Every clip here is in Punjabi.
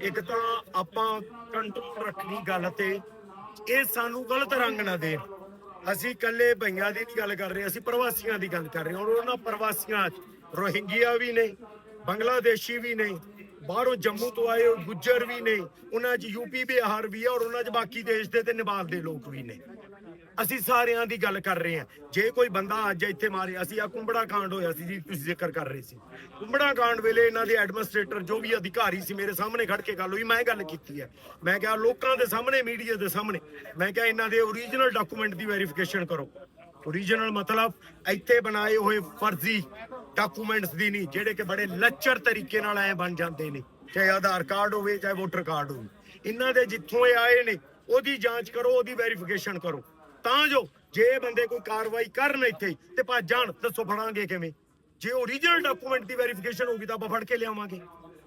ਇੱਕ ਤਾਂ ਆਪਾਂ ਕੰਟਰੋਲ ਰੱਖਣੀ ਗੱਲ ਤੇ, ਇਹ ਸਾਨੂੰ ਗਲਤ ਰੰਗ ਨਾ ਦੇ ਅਸੀਂ ਇਕੱਲੇ ਭਈਆਂ ਦੀ ਨਹੀਂ ਗੱਲ ਕਰ ਰਹੇ, ਅਸੀਂ ਪ੍ਰਵਾਸੀਆਂ ਦੀ ਗੱਲ ਕਰ ਰਹੇ ਹਾਂ। ਔਰ ਉਹਨਾਂ ਪ੍ਰਵਾਸੀਆਂ 'ਚ ਰੋਹਿੰਗੀਆ ਵੀ ਨੇ ਬੰਗਲਾਦੇਸ਼ੀ ਵੀ ਨੇ ਬਾਹਰੋਂ ਜੰਮੂ ਤੋਂ ਆਏ ਗੁੱਜਰ ਵੀ ਨੇ ਉਹਨਾਂ 'ਚ ਯੂਪੀ, ਬਿਹਾਰ ਵੀ ਹੈ ਔਰ ਉਹਨਾਂ 'ਚ ਬਾਕੀ ਦੇਸ਼ ਦੇ ਤੇ ਨੇਪਾਲ ਦੇ ਲੋਕ ਵੀ ਨੇ ਅਸੀਂ ਸਾਰਿਆਂ ਦੀ ਗੱਲ ਕਰ ਰਹੇ ਹਾਂ। ਜੇ ਕੋਈ ਬੰਦਾ ਅੱਜ ਇੱਥੇ ਮਾਰੇ, ਅਸੀਂ ਆ ਕੁੰਬੜਾ ਕਾਂਡ ਹੋਇਆ ਸੀ ਜੀ, ਤੁਸੀਂ ਜ਼ਿਕਰ ਕਰ ਰਹੇ ਸੀ। ਕੁੰਬੜਾ ਕਾਂਡ ਵੇਲੇ ਇਹਨਾਂ ਦੇ ਐਡਮਿਨਿਸਟ੍ਰੇਟਰ ਜੋ ਵੀ ਅਧਿਕਾਰੀ ਸੀ ਮੇਰੇ ਸਾਹਮਣੇ ਖੜ ਕੇ ਗੱਲ ਹੋਈ, ਮੈਂ ਗੱਲ ਕੀਤੀ ਹੈ। ਮੈਂ ਕਿਹਾ, ਲੋਕਾਂ ਦੇ ਸਾਹਮਣੇ, ਮੀਡੀਆ ਦੇ ਸਾਹਮਣੇ, ਮੈਂ ਕਿਹਾ, ਇਹਨਾਂ ਦੇ ਓਰੀਜਨਲ ਡਾਕੂਮੈਂਟ ਦੀ ਵੈਰੀਫਿਕੇਸ਼ਨ ਕਰੋ। ਓਰੀਜਨਲ ਮਤਲਬ ਇੱਥੇ ਬਣਾਏ ਹੋਏ ਫਰਜ਼ੀ ਡਾਕੂਮੈਂਟਸ ਦੀ ਨਹੀਂ, ਜਿਹੜੇ ਕਿ ਬੜੇ ਲੱਚਰ ਤਰੀਕੇ ਨਾਲ ਐ ਬਣ ਜਾਂਦੇ ਨੇ, ਚਾਹੇ ਆਧਾਰ ਕਾਰਡ ਹੋਵੇ, ਚਾਹੇ ਵੋਟਰ ਕਾਰਡ ਹੋਵੇ। ਇਹਨਾਂ ਦੇ ਜਿੱਥੋਂ ਇਹ ਆਏ ਨੇ, ਉਹਦੀ ਜਾਂਚ ਕਰੋ, ਉਹਦੀ ਵੈਰੀਫਿਕੇਸ਼ਨ ਕਰੋ। ਤਾਂ ਜੋ ਜੇ ਬੰਦੇ ਕੋਈ ਕਾਰਵਾਈ ਕਰਨ ਇੱਥੇ ਤੇ ਭੱਜ ਜਾਣ, ਦੱਸੋ ਫੜਾਂਗੇ ਕਿਵੇਂ? ਜੇ ਓਰੀਜਨਲ ਡਾਕੂਮੈਂਟ ਦੀ ਵੈਰੀਫਿਕੇਸ਼ਨ ਹੋਗੀ ਤਾਂ ਆਪਾਂ ਫੜ ਕੇ ਲਿਆਵਾਂਗੇ।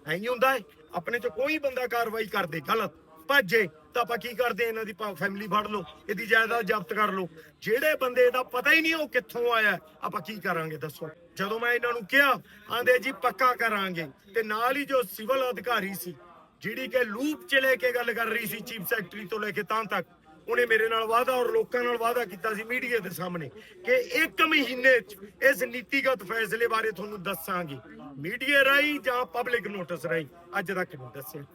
ਐਂ ਹੀ ਹੁੰਦਾ ਹੈ, ਆਪਣੇ ਚ ਕੋਈ ਬੰਦਾ ਕਾਰਵਾਈ ਕਰਦੇ, ਗਲਤ, ਭੱਜੇ, ਤਾਂ ਆਪਾਂ ਕੀ ਕਰਦੇ, ਇਹਨਾਂ ਦੀ ਫੈਮਿਲੀ ਫੜ ਲਓ, ਇਹਦੀ ਜਾਇਦਾਦ ਜ਼ਬਤ ਕਰ ਲਓ। ਜਿਹੜੇ ਬੰਦੇ ਦਾ ਪਤਾ ਹੀ ਨਹੀਂ ਉਹ ਕਿੱਥੋਂ ਆਇਆ ਆਪਾਂ ਕੀ ਕਰਾਂਗੇ, ਦੱਸੋ? ਜਦੋਂ ਮੈਂ ਇਹਨਾਂ ਨੂੰ ਕਿਹਾ, ਆਂਦੇ ਜੀ ਪੱਕਾ ਕਰਾਂਗੇ, ਤੇ ਨਾਲ ਹੀ ਜੋ ਸਿਵਲ ਅਧਿਕਾਰੀ ਸੀ, ਜਿਹੜੀ ਕਿ ਲੂਪ ਚ ਲੈ ਕੇ ਗੱਲ ਕਰ ਰਹੀ ਸੀ ਚੀਫ ਸੈਕਟਰੀ ਤੋਂ ਲੈ ਕੇ ਤਾਂ ਤੱਕ ਉਹਨੇ ਮੇਰੇ ਨਾਲ ਵਾਅਦਾ ਔਰ ਲੋਕਾਂ ਨਾਲ ਵਾਅਦਾ ਕੀਤਾ ਸੀ ਮੀਡੀਆ ਦੇ ਸਾਹਮਣੇ ਕਿ ਇੱਕ ਮਹੀਨੇ ਚ ਇਸ ਨੀਤੀਗਤ ਫੈਸਲੇ ਬਾਰੇ ਤੁਹਾਨੂੰ ਦੱਸਾਂਗੇ। ਮੀਡੀਆ ਰਾਹੀਂ ਜਾਂ ਪਬਲਿਕ ਨੋਟਿਸ ਰਾਹੀਂ। ਅੱਜ ਤੱਕ ਨਹੀਂ ਦੱਸਿਆ।